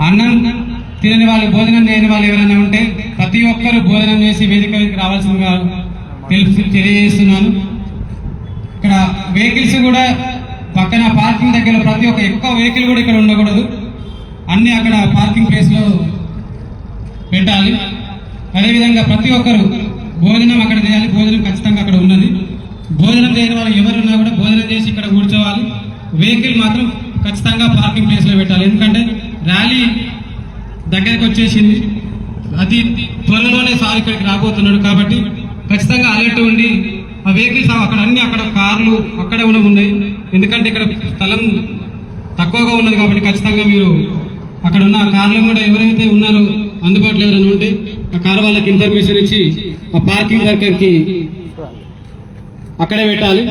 అన్నం తినని వాళ్ళు భోజనం చేయని వాళ్ళు ఎవరైనా ఉంటే ప్రతి ఒక్కరూ భోజనం చేసి వేదిక మీదకి రావాల్సిందిగా తెలుపు తెలియజేస్తున్నాను. ఇక్కడ వెహికల్స్ కూడా పక్కన పార్కింగ్ దగ్గర ప్రతి ఒక్క ఎక్కువ వెహికల్ కూడా ఇక్కడ ఉండకూడదు. అన్ని అక్కడ పార్కింగ్ ప్లేస్లో పెట్టాలి. అదేవిధంగా ప్రతి ఒక్కరు భోజనం అక్కడ చేయాలి. భోజనం ఖచ్చితంగా అక్కడ ఉన్నది. భోజనం చేయని వాళ్ళు ఎవరున్నా కూడా భోజనం చేసి ఇక్కడ కూర్చోవాలి. వెహికల్ మాత్రం ఖచ్చితంగా పార్కింగ్ ప్లేస్లో పెట్టాలి. ఎందుకంటే ర్యాలీ దగ్గరకు వచ్చేసింది అతి త్వరలోనే సార్ ఇక్కడికి రాబోతున్నాడు కాబట్టి ఖచ్చితంగా అలర్ట్ ఉండి ఆ వెహికల్స్ అక్కడ అన్ని అక్కడ కార్లు అక్కడ ఉన్న ఉన్నాయి. ఎందుకంటే ఇక్కడ స్థలం తక్కువగా ఉన్నది కాబట్టి ఖచ్చితంగా మీరు అక్కడ ఉన్న కార్లు కూడా ఎవరైతే ఉన్నారో అందుబాటులో ఎవరైనా ఉంటే ఆ కార్ వాళ్ళకి ఇన్ఫర్మేషన్ ఇచ్చి ఆ పార్కింగ్ దగ్గరికి అక్కడే పెట్టాలి.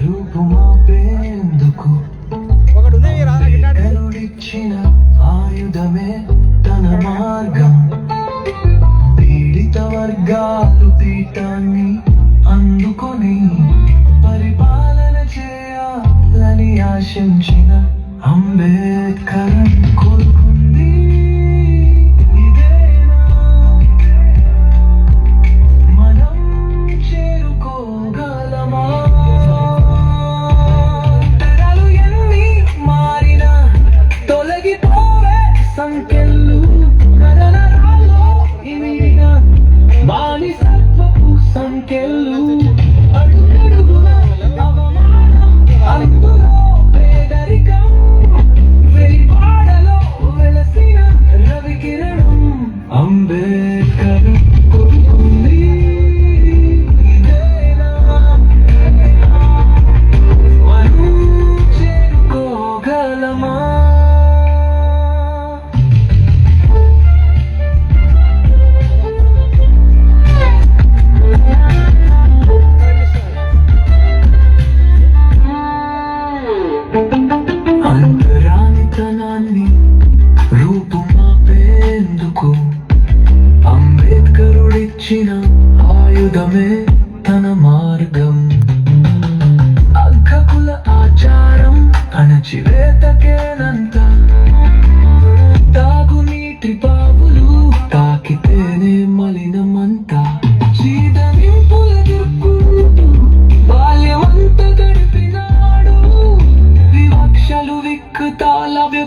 రూపుమాపేందుకు? ఎరుడిచ్చిన ఆయుధమే తన మార్గం. పీడిత వర్గాలు పీఠాన్ని అందుకొని పరిపాలన చేయాలని ఆశించిన అంబేద్కర్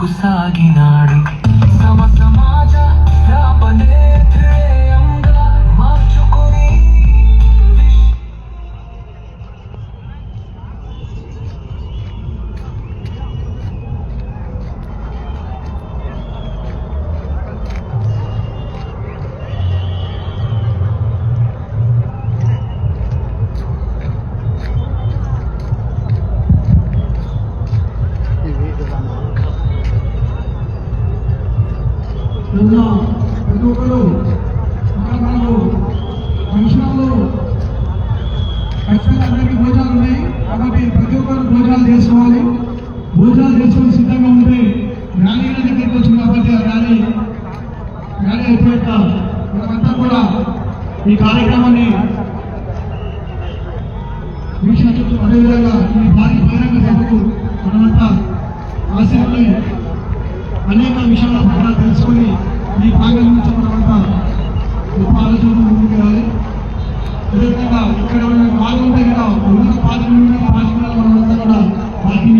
ముందుకు సాగినాడు నిన్న ప్రతి ఒక్కరు ఫంక్షన్లు ఖచ్చితంగా అందరికీ భోజనాలు ఉన్నాయి. కాబట్టి ప్రతి ఒక్కరు భోజనాలు చేసుకోవాలి. భోజనాలు చేసుకొని సిద్ధంగా ఉంటే ర్యాలీ దగ్గరికి వచ్చింది కాబట్టి ఆ ర్యాలీ ర్యాలీ అయిపోయాక మనమంతా కూడా ఈ కార్యక్రమాన్ని వీక్షించవచ్చు. అదేవిధంగా ఈ భారీ బహిరంగ సభకు మనమంతా అనేక విషయాల పట్ల తెలుసుకొని ఈ భాగంగా చెప్పకుండా గొప్ప ఆలోచనలు ముందుకు రావాలి అదేవిధంగా ఇక్కడ ఉన్న పాల్గొంటే కదా ఉన్న పార్టీలు పార్టీలలో మనంతా కూడా పార్టీని